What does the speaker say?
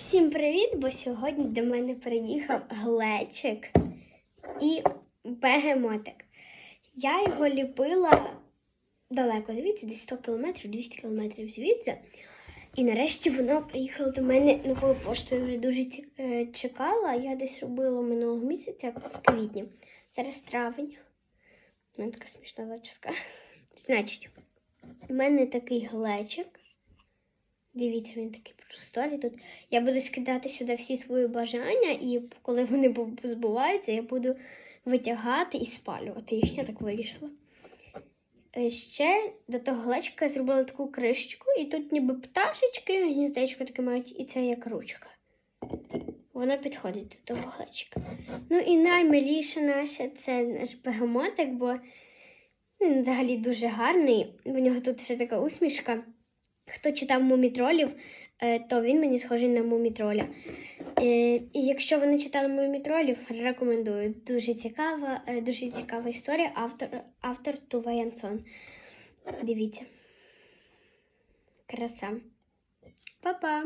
Всім привіт! Бо сьогодні до мене приїхав глечик і бегемотик. Я його ліпила далеко звідси, десь 100 кілометрів, 200 кілометрів звідси. І нарешті воно приїхало до мене новою поштою. Вже дуже е, чекала. Я десь робила минулого місяця в квітні. Зараз травень. У мене така смішна зачіска. Значить, у мене такий глечик. Дивіться, він такий просторий тут. Я буду скидати сюди всі свої бажання, і коли вони збуваються, я буду витягати і спалювати їх. Я так вирішила. Е, Ще до того глечика я зробила таку кришечку, і тут ніби пташечки, гніздечко таке мають, і це як ручка. Воно підходить до того глечика. Ну і наймиліше наше це наш бегемотик, бо він взагалі дуже гарний. У нього тут ще така усмішка. Хто читав мумітролів, е, то він мені схожий на мумітроля. Е, І якщо ви не читали мумітролів, рекомендую. Дуже цікава, е, дуже цікава історія. Автор, автор Тува Янсон. Дивіться. Краса. Па-па!